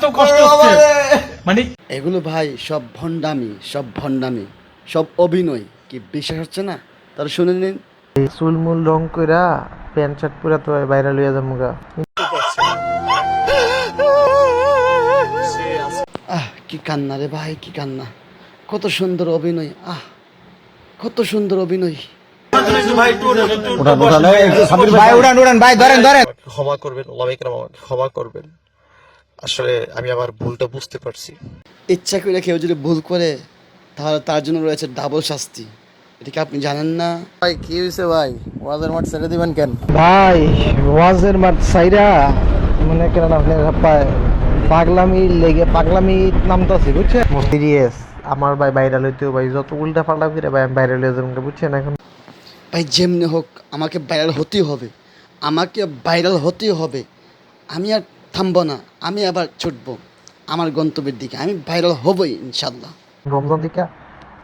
এত কষ্ট হচ্ছে। মানে এগুলো ভাই সব ভণ্ডামি সব ভণ্ডামি সব অভিনয়। কি বিশ্বাস হচ্ছে না? তারা শুনে নিন। চুলমুল রং কইরা প্যান্ট শার্ট পরা তো বাইরে লইয়া যাব গা। আহ কি কান্না রে ভাই কি কান্না। কত সুন্দর অভিনয় আহ কত সুন্দর অভিনয়। ভাই উড়ান উড়ান ভাই ধরেন ধরেন। আমাকে ক্ষমা করবেন ক্ষমা করবেন। আসলে আমি আমার ভুলটা বুঝতে পারছি। ইচ্ছা করে কেউ যদি ভুল করে তাহলে তার জন্য রয়েছে ডাবল শাস্তি। এটা কি আপনি জানেন না? ভাই কি হয়েছে ভাই? ওয়াজের মাঠ ছেড়ে দিবেন কেন? ভাই ওয়াজের মাঠ সাইরা মনে করেন আপনি পায় পাগলামি লেগে পাগলামি নামতাছি বুঝছেন? সিরিয়াস আমার ভাই বাইরে লইতেও ভাই যত উল্টা পাল্টা করে ভাই আমি বাইরে লইয়া যাব বুঝছেন? এখন ভাই যেমনি হোক আমাকে ভাইরাল হতেই হবে। আমাকে ভাইরাল হতেই হবে। আমি আর থামবো না আমি আবার ছুটবো আমার গন্তব্যের দিকে আমি ভাইরাল হবই ইনশাল্লাহ রমজান দিকা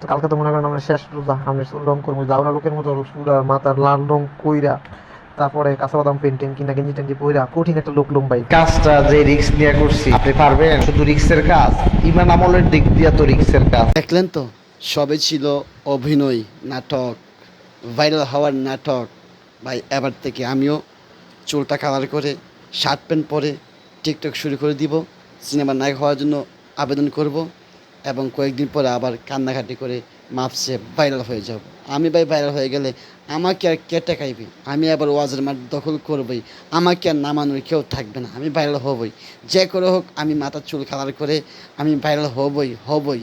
তো কালকে তো মনে করেন আমরা শেষ রোজা আমি রং করব যাওয়া লোকের মতো পুরা মাথার লাল রং কইরা তারপরে কাঁচা বাদাম পেন্টিং কিনা গেঞ্জি টেঞ্জি পইরা কঠিন একটা লোক লুম ভাই কাজটা যে রিক্স নিয়ে করছি আপনি পারবেন? শুধু রিক্সের কাজ ইমান আমলের দিক দিয়া তো রিক্সের কাজ। দেখলেন তো সবে ছিল অভিনয় নাটক ভাইরাল হওয়ার নাটক ভাই এবার থেকে আমিও চুলটা কালার করে শার্ট প্যান্ট পরে টিকটক শুরু করে দিব সিনেমা নায়ক হওয়ার জন্য আবেদন করব এবং কয়েকদিন পরে আবার কান্নাকাটি করে মাপসে ভাইরাল হয়ে যাব। আমি ভাই ভাইরাল হয়ে গেলে আমাকে আর কে টেকাইবে আমি আবার ওয়াজের মাঠ দখল করবই, আমাকে আর নামানোর কেউ থাকবে না। আমি ভাইরাল হবই, যে করে হোক আমি মাথার চুল খালার করে আমি ভাইরাল হবই হবই।